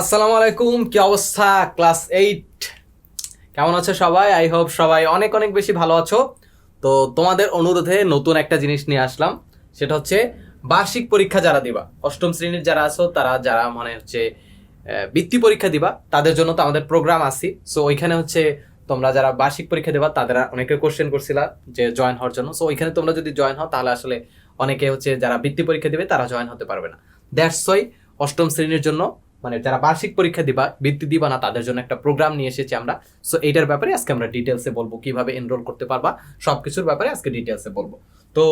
আসসালামু আলাইকুম, কি অবস্থা? Class eight. কেমন আছো সবাই? আই হোপ সবাই অনেক অনেক বেশি ভালো আছো। তো তোমাদের অনুরোধে নতুন একটা জিনিস নিয়ে আসলাম। সেটা হচ্ছে বার্ষিক পরীক্ষা যারা দিবা, অষ্টম শ্রেণির যারা আছো, তারা যারা মানে হচ্ছে বৃত্তি পরীক্ষা দিবা, তাদের জন্য তো আমাদের প্রোগ্রাম আসি সো ওইখানে হচ্ছে তোমরা যারা বার্ষিক পরীক্ষা দেবা, তাদের অনেকে কোশ্চেন করছিলা যে জয়েন হওয়ার জন্য। সো ওইখানে তোমরা যদি জয়েন হও, তাহলে আসলে অনেকে হচ্ছে যারা বৃত্তি পরীক্ষা দিবে, তারা জয়েন হতে পারবে না। দ্যাটস ওয়াই অষ্টম শ্রেণির জন্য মানে যারা বার্ষিক পরীক্ষা দিবা, বৃত্তি দিবা না, তাদের জন্য একটা প্রোগ্রাম নিয়ে এসেছি আমরা। সো এইটার ব্যাপারে আজকে আমরা ডিটেলসে বলব, কীভাবে এনরোল করতে পারবা সব কিছুর ব্যাপারে আজকে ডিটেলসে বলব। তো,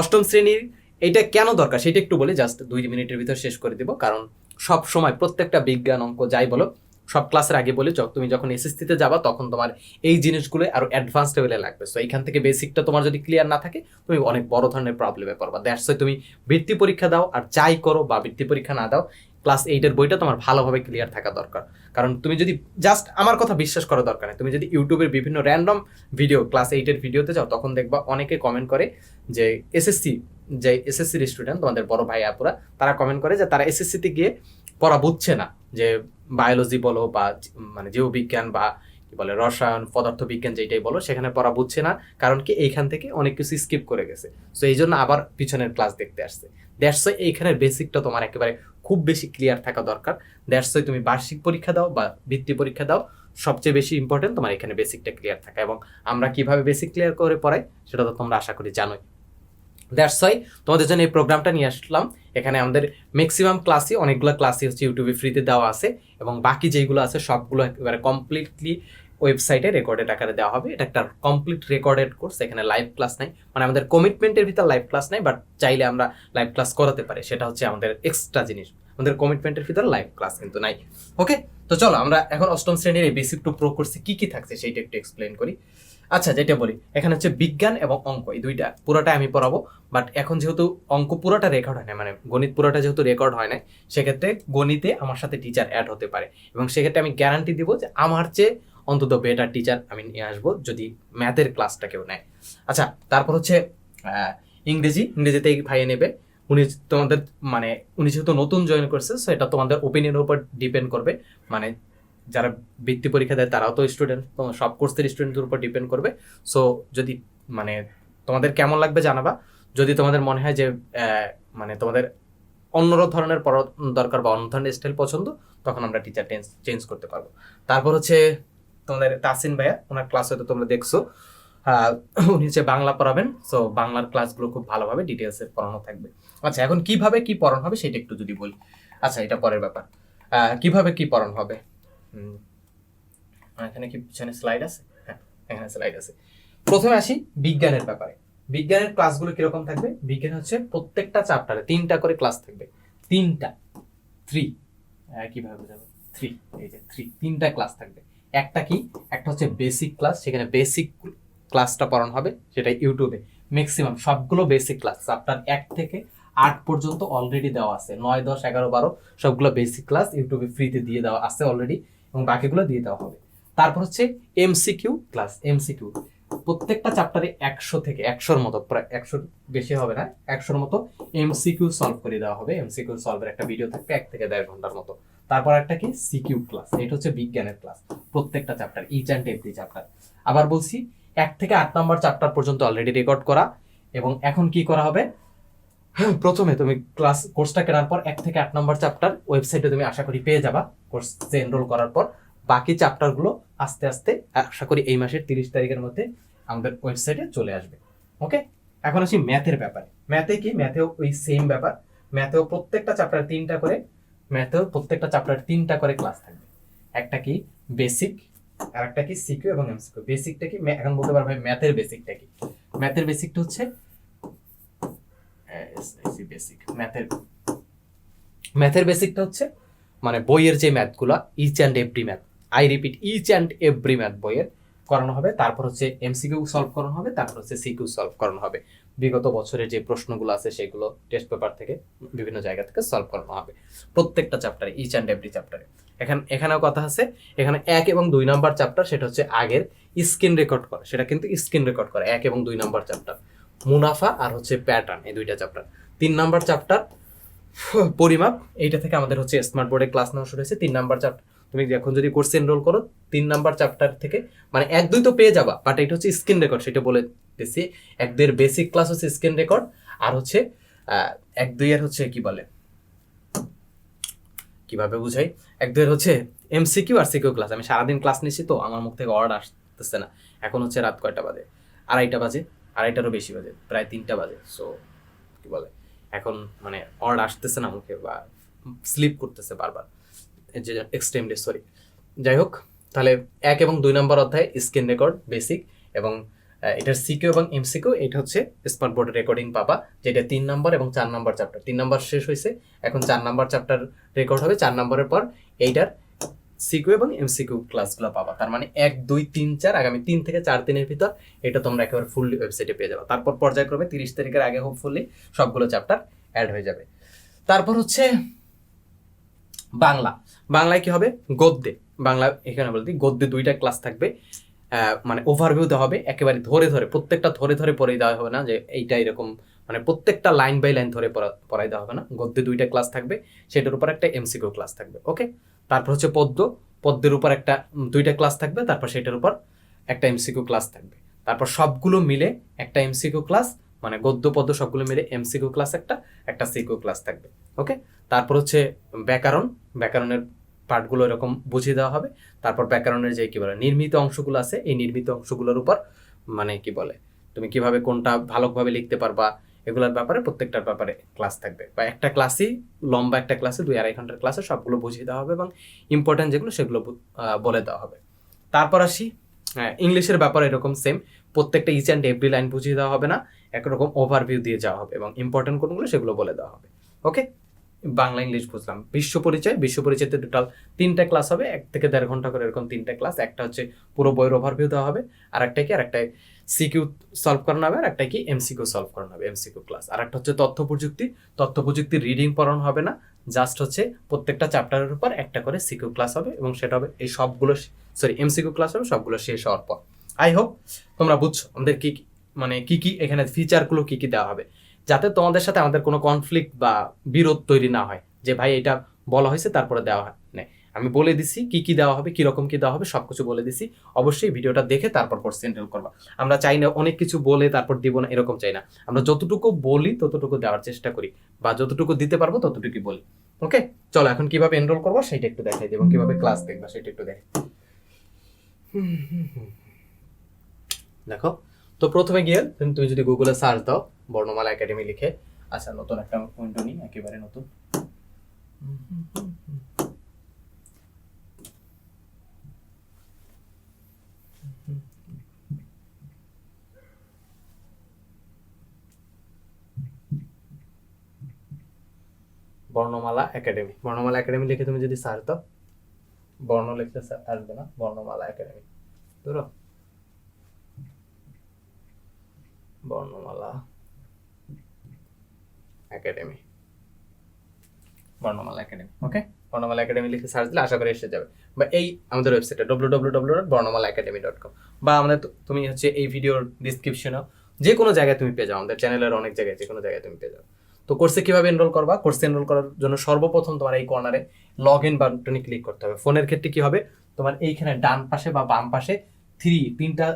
অষ্টম শ্রেণির এইটা কেন দরকার, সেটা একটু বলে জাস্ট দুই মিনিটের ভিতর শেষ করে দিব, কারণ সব সময় প্রত্যেকটা বিজ্ঞান অঙ্ক যাই বলো, সব ক্লাসের আগে বলি তুমি যখন এসএসসিতে যাবা, তখন তোমার এই জিনিসগুলো আরও অ্যাডভান্স লেভেলে লাগবে। সো এইখান থেকে বেসিকটা তোমার যদি ক্লিয়ার না থাকে, তুমি অনেক বড় ধরনের প্রবলেমে পড়বা। দ্যাটস তুমি বৃত্তি পরীক্ষা দাও, আর যাই করো বা বৃত্তি পরীক্ষা না দাও ক্লাস এইটের বইটা তোমার ভালোভাবে ক্লিয়ার থাকা দরকার। কারণ তুমি যদি জাস্ট আমার কথা বিশ্বাস করা দরকার তুমি যদি ইউটিউবের বিভিন্ন র্যান্ডম ভিডিও ক্লাস এইটের ভিডিওতে যাও, তখন দেখবা অনেকে কমেন্ট করে যে এসএসসি যে এসএসসির স্টুডেন্ট তোমাদের বড় ভাই আপুরা, তারা কমেন্ট করে যে তারা এসএসসিতে গিয়ে পড়া বুঝছে না। যে বায়োলজি বলো বা মানে জীববিজ্ঞান বা কি বলে রসায়ন পদার্থ বিজ্ঞান যেটাই বলো, সেখানে পড়া বুঝছে না, কারণ কি এইখান থেকে অনেক কিছু স্কিপ করে গেছে। সো এই জন্য আবার পিছনের ক্লাস দেখতে আসছে। দ্যাটস এইখানের বেসিকটা তোমার একেবারে খুব বেশি ক্লিয়ার থাকা দরকার। দ্যাটস ওই তুমি বার্ষিক পরীক্ষা দাও বা বৃত্তি পরীক্ষা দাও। সবচেয়ে বেশি ইম্পর্টেন্ট তোমার এখানে বেসিকটা ক্লিয়ার থাকা এবং আমরা কীভাবে বেসিক ক্লিয়ার করে পড়াই সেটা তো তোমরা আশা করি জানোই। দ্যাটস ওয়াই তোমাদের জন্য এই প্রোগ্রামটা নিয়ে আসলাম। এখানে আমাদের ম্যাক্সিমাম ক্লাসই অনেকগুলো ক্লাসই হচ্ছে ইউটিউবে ফ্রিতে দেওয়া আছে এবং বাকি যেগুলো আছে সবগুলো একেবারে কমপ্লিটলি ওয়েবসাইটে রেকর্ডেড আকারে দেওয়া হবে। এটা একটা কমপ্লিট রেকর্ডেড কোর্স এখানে লাইভ ক্লাস নাই। মানে আমাদের কমিটমেন্টের ভিতর লাইভ ক্লাস নাই বাট চাইলে আমরা লাইভ ক্লাস করাতে পারি। সেটা হচ্ছে আমাদের এক্সট্রা জিনিস। আমাদের কমিটমেন্টের ভিতর লাইভ ক্লাস কিন্তু নাই। ওকে তো চলো, আমরা এখন অষ্টম শ্রেণির এই বেসিক টু প্রো কোর্সে কি কি থাকছে সেইটা একটু এক্সপ্লেন করি। আচ্ছা যেটা বলি, এখানে হচ্ছে বিজ্ঞান এবং অঙ্ক, এই দুইটা। পুরোটা আমি পড়াবো বাট এখন যেহেতু অঙ্ক পুরোটা রেকর্ড হয় না মানে গণিত পুরোটা যেহেতু রেকর্ড হয় না সেক্ষেত্রে গণিতে আমার সাথে টিচার অ্যাড হতে পারে। এবং সেক্ষেত্রে আমি গ্যারান্টি দিব যে আমার চেয়ে অন্তত বেটার টিচার আমি নিয়ে আসব যদি ম্যাথের ক্লাসটা কেউ নেয়। আচ্ছা তারপর হচ্ছে ইংরেজি ইংরেজিতে ভাইয়ে নেবে। উনি তোমাদের মানে উনি যেহেতু নতুন জয়েন করছে সো এটা তোমাদের ওপিনিয়নের উপর ডিপেন্ড করবে। মানে যারা বৃত্তি পরীক্ষা দেয়, তারাও তো স্টুডেন্ট সব কোর্সের স্টুডেন্টের উপর ডিপেন্ড করবে। সো যদি মানে তোমাদের কেমন লাগবে জানাবা। যদি তোমাদের মনে হয় যে মানে তোমাদের অন্য ধরনের পড়া দরকার বা অন্য ধরনের স্টাইল পছন্দ, তখন আমরা টিচার চেঞ্জ করতে পারব। তারপর হচ্ছে তোমাদের তাসিন ভাইয়া, ওনার ক্লাস হয়তো তোমরা দেখছ। উনি হচ্ছে বাংলা পড়াবেন সো বাংলার ক্লাসগুলো খুব ভালোভাবে ডিটেলসে পড়ানো থাকবে। আচ্ছা এখন কীভাবে কি পড়ানো হবে সেটা একটু যদি বলি। আচ্ছা এটা পরের ব্যাপার। কীভাবে কি পড়ানো হবে? এখানে কি পিছনে স্লাইড আছে? হ্যাঁ এখানে স্লাইড আছে। প্রথমে আসি বিজ্ঞানের ব্যাপারে। বিজ্ঞানের ক্লাসগুলো কীরকম থাকবে? বিজ্ঞান হচ্ছে প্রত্যেকটা চ্যাপ্টারে তিনটা করে ক্লাস থাকবে। তিনটা থ্রি কীভাবে বোঝাবো? থ্রি এই যে থ্রি তিনটা ক্লাস থাকবে। একটা কি? একটা হচ্ছে বেসিক ক্লাস সেখানে বেসিক ক্লাসটা পড়ানো হবে, সেটা ইউটিউবে ম্যাক্সিমাম সবগুলো বেসিক ক্লাস চ্যাপ্টার এক থেকে আট পর্যন্ত অলরেডি দেওয়া আছে। নয়, দশ, এগারো, বারো, সবগুলো বেসিক ক্লাস ইউটিউবে ফ্রিতে দিয়ে দেওয়া আছে অলরেডি এবং বাকিগুলো দিয়ে দেওয়া হবে। তারপর হচ্ছে এমসিকিউ ক্লাস এমসিকিউ প্রত্যেকটা চ্যাপ্টারে একশো থেকে, একশোর মতো, প্রায় একশোর বেশি হবে না, একশোর মতো এমসিকিউ সলভ করে দেওয়া হবে। এমসিকিউ সলভের একটা ভিডিও থাকবে, এক থেকে দেড় ঘণ্টার মতো। তারপর একটা কি? সিকিউ ক্লাস এটা হচ্ছে বিজ্ঞানের ক্লাস প্রত্যেকটা chapter each and every chapter আবার বলছি, এক থেকে আট নম্বর চ্যাপ্টার পর্যন্ত অলরেডি রেকর্ড করা এবং এখন কি করা হবে? প্রথমে তুমি ক্লাস কোর্সটা কেনার পর এক থেকে আট নম্বর চ্যাপ্টার ওয়েবসাইটে তুমি আশা করি পেয়ে যাবা কোর্সে এনরোল করার পর। বাকি চ্যাপ্টারগুলো আস্তে আস্তে, আশা করি এই মাসের তিরিশ তারিখের মধ্যে আমাদের ওয়েবসাইটে চলে আসবে। ওকে এখন আসি ম্যাথের ব্যাপারে। ম্যাথে কি? ম্যাথেও ওই সেম ব্যাপার। ম্যাথেও প্রত্যেকটা চ্যাপ্টার তিনটা করে ম্যাথেও প্রত্যেকটা চ্যাপ্টার তিনটা করে ক্লাস থাকবে। একটা কি বেসিক আর একটা কি সিকিউ এবং এমসিকিউ বেসিকটা কি এখন বলতে পারবে ম্যাথের বেসিকটা কি? ম্যাথের বেসিকটা হচ্ছে বেসিক ম্যাথের ম্যাথের বেসিকটা হচ্ছে মানে বইয়ের যে ম্যাথগুলো each and every math I repeat each and every math বইয়ের করানো হবে। তারপর হচ্ছে এমসিকিউ সলভ করানো হবে, তারপর হচ্ছে সিকিউ সলভ করানো হবে। বিগত বছরের যে প্রশ্নগুলো আছে সেগুলো টেস্ট পেপার থেকে বিভিন্ন জায়গা থেকে সলভ করানো হবে। প্রত্যেকটা চ্যাপ্টারে ইচ অ্যান্ড এভরি চ্যাপ্টারে এখানে, এখানেও কথা আছে, এখানে এক এবং দুই নাম্বার চ্যাপ্টার সেটা হচ্ছে আগের স্ক্রিন রেকর্ড করা। সেটা কিন্তু স্ক্রিন রেকর্ড করা, এক এবং দুই নাম্বার চ্যাপ্টার মুনাফা আর হচ্ছে প্যাটার্ন এই দুইটা চ্যাপ্টার তিন নাম্বার চ্যাপ্টার পরিমাপ, এইটা থেকে আমাদের হচ্ছে স্মার্ট বোর্ডে ক্লাস নেওয়া শুরু হয়েছে। তিন নাম্বার চ্যাপ্টার তুমি এখন যদি কোর্সে এনরোল করো, তিন নাম্বার চ্যাপ্টার থেকে মানে এক দুই তো পেয়ে যাবা বাট এটা হচ্ছে স্ক্রিন রেকর্ড সেটা বলে দিচ্ছি এক দুইয়ের বেসিক ক্লাস হচ্ছে স্ক্রিন রেকর্ড আর হচ্ছে এক দুইয়ের হচ্ছে কি বলে? কীভাবে বুঝাই? এক দুইয়ের হচ্ছে এমসিকিউ আর সিকিউ ক্লাস আমি সারাদিন ক্লাস নিচ্ছি তো, আমার মুখ থেকে অর্ডার আসতেছে না। এখন হচ্ছে রাত কয়টা বাজে? আড়াইটা বাজে, আড়াইটারও বেশি বাজে, প্রায় তিনটা বাজে। সো কি বলে? এখন মানে অর্ডার আসতেছে না মুখে বা স্লিপ করতেছে বারবার। এক্সট্রিমলি সরি যাই হোক, তাহলে এক এবং দুই নম্বর অধ্যায় স্ক্রিন রেকর্ড বেসিক এবং এটার সিকিউ এবং এমসিকিউ এটা হচ্ছে স্মার্ট বোর্ডের রেকর্ডিং পাবা, যেটা তিন নম্বর এবং চার নম্বর চ্যাপ্টার তিন নম্বর শেষ হয়েছে এখন চার নম্বর চ্যাপ্টার রেকর্ড হবে, চার নম্বরের পর এইটার সিকিউ এবং এমসিকিউ ক্লাসগুলো পাবা। তার মানে এক, দুই, তিন, চার, আগামী তিন থেকে চার দিনের ভিতর এটা তোমরা একেবারে ফুললি ওয়েবসাইটে পেয়ে যাবে। তারপর পর্যায়ক্রমে তিরিশ তারিখের আগে হোপফুলি সবগুলো চ্যাপ্টার অ্যাড হয়ে যাবে। তারপর হচ্ছে বাংলা। বাংলায় কি হবে? গদ্যে বাংলা এখানে বলতে গদ্যে দুইটা ক্লাস থাকবে। মানে ওভারভিউ দেওয়া হবে। একেবারে ধরে ধরে, প্রত্যেকটা ধরে ধরে পড়ে দেওয়া হবে না যে এইটা এরকম মানে প্রত্যেকটা লাইন বাই লাইন ধরে পড়া- পড়াই দেওয়া হবে না। গদ্যে দুইটা ক্লাস থাকবে, সেটার উপর একটা এমসিকিউ ক্লাস থাকবে ওকে তারপর হচ্ছে পদ্য। পদ্যের উপর একটা দুইটা ক্লাস থাকবে, তারপর সেটার উপর একটা এমসিকিউ ক্লাস থাকবে। তারপর সবগুলো মিলে একটা এমসিকিউ ক্লাস মানে গদ্য, পদ্য সবগুলো মিলে এমসিকিউ ক্লাস একটা একটা সিকিউ ক্লাস থাকবে ওকে তারপর হচ্ছে ব্যাকরণ। ব্যাকরণের পার্টগুলো এরকম বুঝিয়ে দেওয়া হবে। তারপর ব্যাকরণের যে কি বলে নির্মিত অংশগুলো আছে এই নির্মিত অংশগুলোর উপর মানে কি বলে তুমি কীভাবে কোনটা ভালোভাবে লিখতে পারবা এগুলোর ব্যাপারে প্রত্যেকটার ব্যাপারে ক্লাস থাকবে। বা একটা ক্লাসই লম্বা একটা ক্লাসে দুই আড়াই ঘণ্টার ক্লাসে সবগুলো বুঝিয়ে দেওয়া হবে এবং ইম্পর্টেন্ট যেগুলো সেগুলো বলে দেওয়া হবে। তারপর আসি হ্যাঁ, ইংলিশের ব্যাপারে এরকম সেম প্রত্যেকটা ইচ অ্যান্ড এভরি লাইন বুঝিয়ে দেওয়া হবে না একরকম ওভারভিউ দিয়ে যাওয়া হবে এবং ইম্পর্টেন্ট কোনগুলো সেগুলো বলে দেওয়া হবে। ওকে বাংলা ইংলিশ বুঝলাম। বিশ্ব পরিচয়, বিশ্ব পরিচয়তে টোটাল তিনটা ক্লাস হবে, এক থেকে দেড় ঘণ্টা করে এরকম তিনটা ক্লাস একটা হচ্ছে পুরো বইয়ের ওভারভিউ দেওয়া হবে, আর একটা কি, আর একটা সিকিউ সলভ করানো হবে, আর একটা কি এমসিকিউ সলভ করানো হবে এমসিকিউ ক্লাস আর একটা হচ্ছে তথ্য প্রযুক্তি তথ্য প্রযুক্তি রিডিং পড়ানো হবে না জাস্ট হচ্ছে প্রত্যেকটা চ্যাপ্টারের উপর একটা করে সিকিউ ক্লাস হবে, এবং সেটা হবে এই সবগুলো সরি এমসিকিউ ক্লাস হবে, সবগুলো শেষ হওয়ার পর। আই হোপ তোমরা বুঝছ আমাদের কি মানে কি কি এখানে ফিচারগুলো কি কি দেওয়া হবে। যাতে তোমাদের সাথে আমাদের কোনো কনফ্লিক্ট বা বিরোধ তৈরি না হয়। যে ভাই এটা বলা হয়েছে, তারপরে দেওয়া হয়। না, আমি বলে দিছি কি কি দেওয়া হবে, কি রকম কি দেওয়া হবে, সবকিছু বলে দিছি। অবশ্যই ভিডিওটা দেখে তারপর এনরোল করবা। আমরা চাই না অনেক কিছু বলে তারপর দিব না, এরকম চাই না। আমরা যতটুকু বলি, ততটুকু দেওয়ার চেষ্টা করি। বা যতটুকু দিতে পারব, ততটুকুই বলি। ওকে? চলো, এখন কীভাবে এনরোল করব সেটা একটু দেখাই এবং কীভাবে ক্লাস দেখবা সেটা একটু দেখাই। দেখো তো প্রথমে গিয়ে তুমি যদি গুগলে সার্চ দাও বর্ণমালা একাডেমি লিখে আচ্ছা নতুন একটা উইন্ডো নিই একেবারে নতুন। বর্ণমালা একাডেমি বর্ণমালা একাডেমি লিখে তুমি যদি সার্চ দাও বর্ণ লিখতে আসবে না বর্ণমালা একাডেমি ধরো? বর্ণমালা? একাডেমি বর্ণমালা একাডেমি ওকে বর্ণমালা একাডেমি লিখে সার্চ দিলে আশা করি এসে যাবে। বা এই আমাদের ওয়েবসাইটে W W W dot Bornomala academy dot com বা আমাদের তুমি হচ্ছে এই ভিডিওর ডিসক্রিপশনও যে কোনো জায়গায় তুমি পেয়ে যাও। আমাদের চ্যানেলের অনেক জায়গায় যে কোনো জায়গায় তুমি পেয়ে যাও। তো কোর্সে কীভাবে এনরোল করবা? কোর্সে এনরোল করার জন্য সর্বপ্রথম তোমার এই কর্নারে লগ ইন বাটনে ক্লিক করতে হবে। ফোনের ক্ষেত্রে কি হবে? তোমার এইখানে ডান পাশে বা বাম পাশে থ্রি তিনটা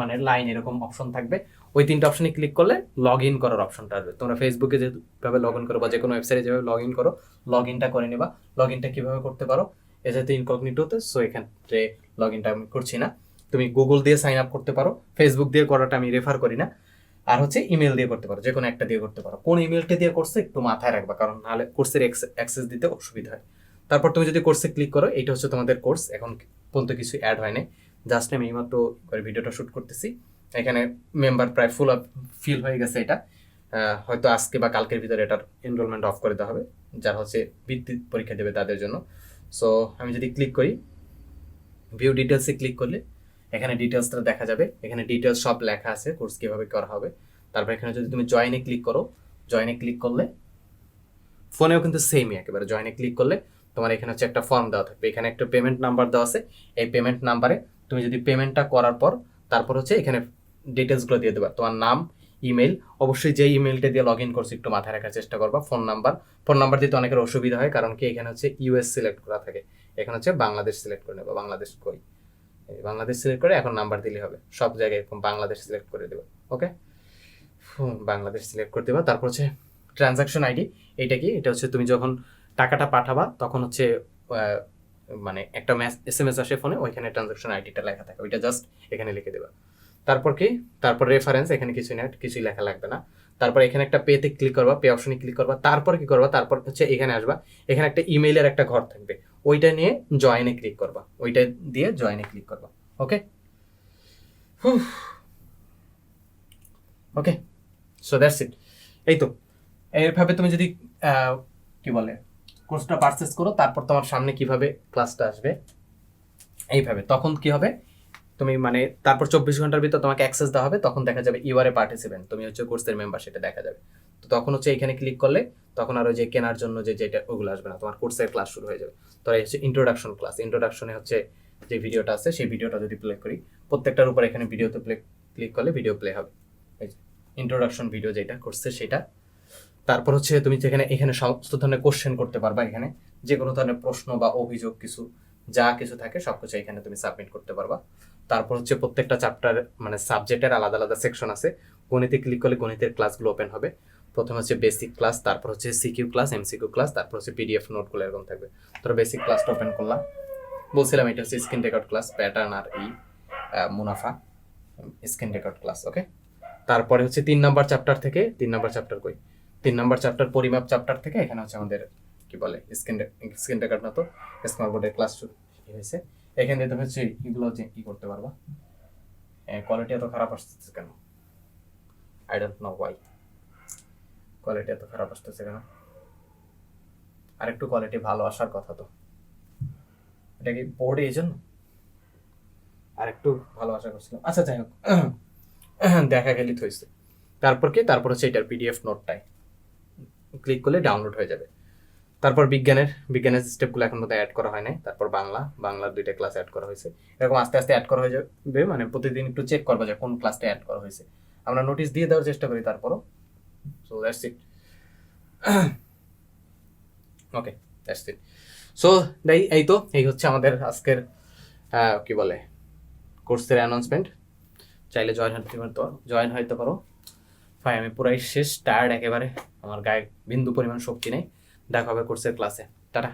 মানে লাইন এরকম অপশন থাকবে। ওই তিনটা অপশনে ক্লিক করলে লগ ইন করার অপশনটা আসবে। তোমরা ফেসবুকে যেভাবে লগ ইন করো বা যে কোনো ওয়েবসাইটে যেভাবে লগ ইন করো লগ ইনটা করে নেবা। লগ ইনটা কীভাবে করতে পারো এ যাতে ইনকগনিটোতে সো এখানে লগ ইনটা আমি করছি না। তুমি গুগল দিয়ে সাইন আপ করতে পারো। ফেসবুক দিয়ে করাটা আমি রেফার করি না। আর হচ্ছে ইমেল দিয়ে করতে পারো, যে কোনো একটা দিয়ে করতে পারো। কোন ইমেলটা দিয়ে করছে একটু মাথায় রাখবা, কারণ নাহলে কোর্সের অ্যাক্সেস দিতে অসুবিধা হয়। তারপর তুমি যদি কোর্সে ক্লিক করো, এইটা হচ্ছে তোমাদের কোর্স এখন পর্যন্ত কিছু অ্যাড হয় জাস্ট আমি এইমাত্র ভিডিওটা শুট করতেছি। এখানে মেম্বার প্রায় ফুল আপ ফিল হয়ে গেছে এটা। হয়তো আজকে বা কালকের ভিতরে এটার এনরোলমেন্ট অফ করে দেওয়া হবে। যারা হচ্ছে বৃত্তি পরীক্ষা দেবে তাদের জন্য। সো আমি যদি ক্লিক করি ভিউ ডিটেলসে ক্লিক করলে এখানে ডিটেলসটা দেখা যাবে। এখানে ডিটেলস সব লেখা আছে কোর্স কীভাবে করা হবে। তারপর এখানে যদি তুমি জয়েনে ক্লিক করো জয়েনে ক্লিক করলে ফোনেও কিন্তু সেমই একেবারে। জয়েনে ক্লিক করলে তোমার এখানে হচ্ছে একটা ফর্ম দেওয়া থাকবে। এখানে একটা পেমেন্ট নাম্বার দেওয়া আছে। এই পেমেন্ট নাম্বারে তুমি যদি পেমেন্টটা করার পর, তারপর হচ্ছে এখানে ডিটেলসগুলো দিয়ে দেবা। তোমার নাম ইমেল অবশ্যই যে ইমেলটা দিয়ে লগ ইন করছি একটু মাথায় রাখার চেষ্টা করবা ফোন নাম্বার ফোন নাম্বার দিতে অনেকের অসুবিধা হয়, কারণ কি এখানে হচ্ছে ইউএস সিলেক্ট করা থাকে। এখানে হচ্ছে বাংলাদেশ সিলেক্ট করে নেব, বাংলাদেশ কই। বাংলাদেশ সিলেক্ট করে এখন নাম্বার দিলে হবে। সব জায়গায় এরকম বাংলাদেশ সিলেক্ট করে দেবো ওকে বাংলাদেশ সিলেক্ট করে দেবা। তারপর হচ্ছে ট্রানজাকশন আইডি এটা কি? এটা হচ্ছে তুমি যখন টাকাটা পাঠাবা, তখন হচ্ছে মানে একটা এস এম এস আসে ফোনে ওইখানে ট্রানজাকশন আইডিটা লেখা থাকে। ওইটা জাস্ট এখানে লিখে দেবা। তারপর কি? তারপর রেফারেন্স এখানে কিছু না, কিছুই লেখা লাগবে না। তারপর এখানে একটা পেতে ক্লিক করবা পে অপশনে ক্লিক করবা, তারপর কি করবা? তারপর হচ্ছে এখানে আসবা। এখানে একটা ইমেইলের একটা ঘর থাকবে। ওইটা নিয়ে জয়েনে ক্লিক করবা। ওইটা দিয়ে জয়েনে ক্লিক করবা। ওকে ওকে সো দ্যাটস ইট এই তো। এইভাবে তুমি যদি কি বলে? কোর্সটা পারচেস করো, তারপর তোমার সামনে কীভাবে ক্লাসটা আসবে। এইভাবে। তখন কি হবে? তুমি মানে তারপর চব্বিশ ঘণ্টার ভিতর তোমাকে অ্যাক্সেস দেওয়া হবে, তখন দেখা যাবে ইউ আর এ পার্টিসিপেন্ট তুমি হচ্ছে কোর্সের মেম্বার সেটা দেখা যাবে। তো তখন হচ্ছে এখানে ক্লিক করলে, তখন আরও যে কেনার জন্য যে যেটা, ওগুলো আসবে না, তোমার কোর্সের ক্লাস শুরু হয়ে যাবে। তো এই হচ্ছে ইন্ট্রোডাকশন ক্লাস ইন্ট্রোডাকশনে হচ্ছে যে ভিডিওটা আছে, সেই ভিডিওটা যদি প্লে করি, প্রত্যেকটার উপর এখানে ভিডিওতে প্লে ক্লিক করলে ভিডিও প্লে হবে। ইন্ট্রোডাকশন ভিডিও যেটা করছে সেটা তারপর হচ্ছে তুমি যেখানে এখানে সমস্ত ধরনের কোশ্চেন করতে পারবা এখানে। যে কোনো ধরনের প্রশ্ন বা অভিযোগ কিছু, যা কিছু থাকে সবকিছু এখানে তুমি সাবমিট করতে পারবা। তারপর হচ্ছে প্রত্যেকটা চ্যাপ্টার মানে সাবজেক্টের আলাদা আলাদা সেকশন আছে। গণিতে ক্লিক করলে গণিতের ক্লাসগুলো ওপেন হবে। প্রথমে হচ্ছে বেসিক ক্লাস তারপর হচ্ছে সিকিউ ক্লাস এমসিকিউ ক্লাস তারপর হচ্ছে পিডিএফ নোটগুলো এরকম থাকবে। তোর বেসিক ক্লাসটা ওপেন করলাম। বলছিলাম এটা হচ্ছে স্ক্রিন রেকর্ড ক্লাস প্যাটার্ন আর ই মুনাফা স্ক্রিন রেকর্ড ক্লাস ওকে তারপরে হচ্ছে তিন নাম্বার চ্যাপ্টার থেকে তিন নাম্বার চ্যাপ্টার কই? তিন নাম্বার চ্যাপ্টার পরিমাপ চ্যাপ্টার থেকে এখানে হচ্ছে আমাদের কি বলে স্ক্রিন স্ক্রিন রেকর্ড না তো স্মার্ট বোর্ডের ক্লাস হয়েছে? এখান দিয়ে তুমি হচ্ছে এগুলো হচ্ছে কি করতে পারবা। কোয়ালিটি এত খারাপ আসতেছে কেন? I don't know why quality এত খারাপ আসতেছে কেন? আর একটু কোয়ালিটি ভালো আসার কথা তো। এটা কি বোর্ডে এই জন্য আর একটু ভালো আশা করছিলাম। আচ্ছা যাই হোক। দেখা গেলি হয়েছে তারপর কি? তারপর হচ্ছে এটার পিডিএফ নোটটাই ক্লিক করলে ডাউনলোড হয়ে যাবে। তারপর বিজ্ঞানের বিজ্ঞানের স্টেপগুলো এখন মধ্যে অ্যাড করা হয় নাই। তারপর বাংলা, বাংলার দুইটা ক্লাস অ্যাড করা হয়েছে। এরকম আস্তে আস্তে অ্যাড করা হয়ে যাবে মানে প্রতিদিন একটু চেক করব যে কোন ক্লাসটা অ্যাড করা হয়েছে। আমরা নোটিশ দিয়ে দেওয়ার চেষ্টা করি তারপরও। So that's it okay that's it so এই এই তো, এই হচ্ছে আমাদের আজকের কি বলে কোর্সের অ্যানাউন্সমেন্ট চাইলে জয়েন হতে পারো জয়েন হইতে পারো। ভাই আমি পুরাই শেষ টায়ার্ড একেবারে। আমার গায়ে বিন্দু পরিমাণ শক্তি নেই। দেখা হবে কোর্সের ক্লাসে টাটা।